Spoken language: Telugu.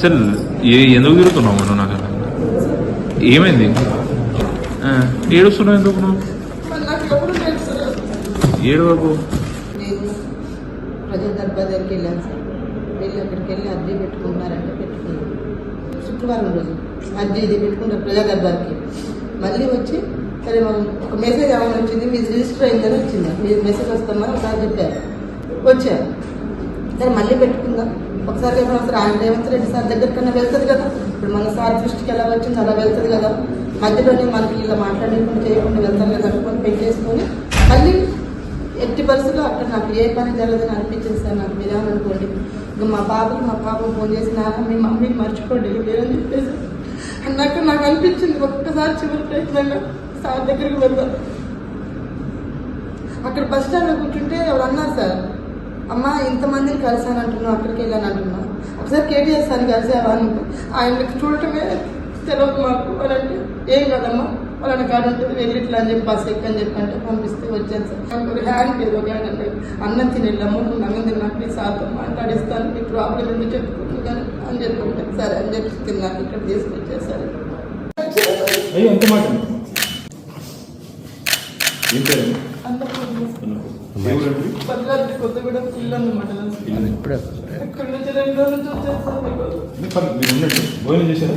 సరే ఏ ఎందుకు తిరుగుతున్నావు మనం నాకు? ఏమైంది? ఏడుస్తున్నావు ఎందుకు నువ్వు? నాకు ఏడు బాబు. నేను ప్రజా దర్బార్ దగ్గరికి వెళ్ళాను సార్. వెళ్ళి అక్కడికి వెళ్ళి అర్జీ పెట్టుకున్నారంటే పెట్టుకున్నాను. శుక్రవారం రోజు అర్జీ ఇది పెట్టుకున్నారు ప్రజా దర్బార్కి. మళ్ళీ వచ్చి సరే మనం ఒక మెసేజ్ ఏమైనా వచ్చింది. మీది రిజిస్టర్ అయిందని వచ్చింది. మీరు మెసేజ్ వస్తామని ఒకసారి చెప్పారు. వచ్చారు. సరే మళ్ళీ పెట్టుకుందాం. ఒకసారి చెప్పిన సార్ ఆయన రేవంత్ రెడ్డి సార్ దగ్గర కన్నా వెళ్తుంది కదా. ఇప్పుడు మన సార్ దృష్టికి ఎలా వచ్చింది అలా వెళ్తుంది కదా. మధ్యలోనే మనకి ఇలా మాట్లాడకుండా చేయకుండా వెళ్తాం కదా అనుకుని పెట్టేసుకొని మళ్ళీ ఎట్టి పరిస్థితుల్లో అక్కడ నాకు ఏ పని జరగదని అనిపించింది సార్ నాకు మీరేమనుకోండి ఇంకా మా బాబుకి మా పాప ఫోన్ చేసి నాన్న మీ మమ్మీని మర్చిపోండి లేదని చెప్పేసి అన్నాక నాకు అనిపించింది ఒక్కసారి చివరి ప్రయత్నంగా సార్ దగ్గరికి వెళ్దాం. అక్కడ బస్ స్టాండ్లో కూర్చుంటే ఎవరు అన్నారు సార్ అమ్మ ఇంతమందిని కలిసాను అంటున్నావు అక్కడికి వెళ్ళాను అంటున్నావు ఒకసారి కేటీఎస్ సార్ కలిసావా అని అంటే, ఆయనకి చూడటమే తెలియదు మాకు. అని అంటే ఏం కదమ్మా? వాళ్ళని కాడ ఉంటుంది వెళ్ళి ఇట్లా అని చెప్పి బస్ ఎక్కని చెప్పి అంటే పంపిస్తే వచ్చాను సార్. ఒక హ్యాండ్ ఏదో ఒక హ్యాండ్ అంటే అన్నం తిని వెళ్ళాము నువ్వు అన్నం తిన్నాక నీ సార్తో మాట్లాడిస్తాను. నీ ప్రాబ్లం ఏంటో చెప్పుకుంటు కానీ అని చెప్పి ఉంటే సరే అని చెప్పి తిన్నాక ఇక్కడ తీసుకొచ్చేసారు. ఎంత మాట? ఉండండి. భోజనం చేశారా?